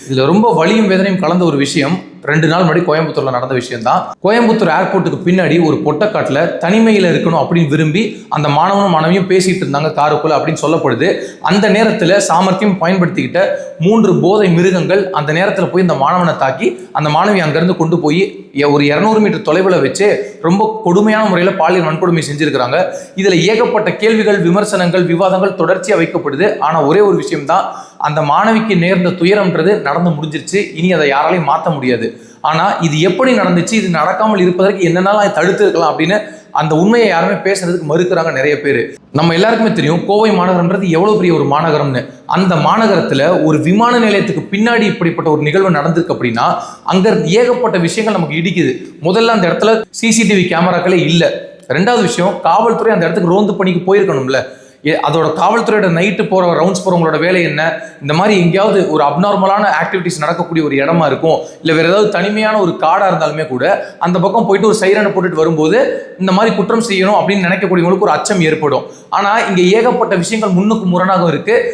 இதுல ரொம்ப வலியும் வேதனையும் கலந்த ஒரு விஷயம் ரெண்டு நாள் முன்னாடி கோயம்புத்தூர்ல நடந்த விஷயம் தான் கோயம்புத்தூர் ஏர்போர்ட்டுக்கு பின்னாடி ஒரு பொட்டக்காட்டில் தனிமையில் இருக்கணும் அப்படின்னு விரும்பி அந்த மாணவனும் மாணவியும் பேசிட்டு இருந்தாங்க காருக்குள்ள அப்படின்னு சொல்லப்படுது. அந்த நேரத்தில் சாமர்த்தியம் பயன்படுத்திக்கிட்ட மூன்று போதை மிருகங்கள் அந்த நேரத்தில் போய் இந்த மாணவனை தாக்கி அந்த மாணவி அங்கிருந்து கொண்டு போய் ஒரு இரநூறு மீட்டர் தொலைவில் வச்சு ரொம்ப கொடுமையான முறையில் பாலியல் வன்கொடுமை செஞ்சிருக்கிறாங்க. இதில் ஏகப்பட்ட கேள்விகள் விமர்சனங்கள் விவாதங்கள் தொடர்ச்சியாக வைக்கப்படுது. ஆனால் ஒரே ஒரு விஷயம் தான் அந்த மாணவிக்கு நேர்ந்த துயரம்ன்றது நடந்து முடிஞ்சிருச்சு. இனி அதை யாராலையும் மாற்ற முடியாது. ஆனால் இது எப்படி நடந்துச்சு? இது நடக்காமல் இருப்பதற்கு என்னென்னலாம் தடுத்து இருக்கலாம் அப்படின்னு அந்த உண்மையை யாருமே பேசுறதுக்கு மறுக்கிறாங்க நிறைய பேர். நம்ம எல்லாருக்குமே தெரியும் கோவை மாநகரம்ன்றது எவ்வளோ பெரிய ஒரு மாநகரம்னு. அந்த மாநகரத்தில் ஒரு விமான நிலையத்துக்கு பின்னாடி இப்படிப்பட்ட ஒரு நிகழ்வு நடந்திருக்கு அப்படின்னா அங்கே இருந்து ஏகப்பட்ட விஷயங்கள் நமக்கு இடிக்குது. முதல்ல அந்த இடத்துல சிசிடிவி கேமராக்களே இல்லை. ரெண்டாவது விஷயம் காவல்துறை அந்த இடத்துக்கு ரோந்து பணிக்கு போயிருக்கணும்ல. அதோட காவல்துறையோட நைட்டு போகிற ரவுண்ட்ஸ் போகிறவங்களோட வேலை என்ன? இந்த மாதிரி எங்கேயாவது ஒரு அப்நார்மலான ஆக்டிவிட்டிஸ் நடக்கக்கூடிய ஒரு இடமா இருக்கும். இல்லை வேறு ஏதாவது தனிமையான ஒரு காடாக இருந்தாலுமே கூட அந்த பக்கம் போயிட்டு ஒரு சைரனை போட்டுட்டு வரும்போது இந்த மாதிரி குற்றம் செய்யணும் அப்படின்னு நினைக்கக்கூடியவங்களுக்கு ஒரு அச்சம் ஏற்படும். ஆனால் இங்கே ஏகப்பட்ட விஷயங்கள் முன்னுக்கு முரணாக இருக்குது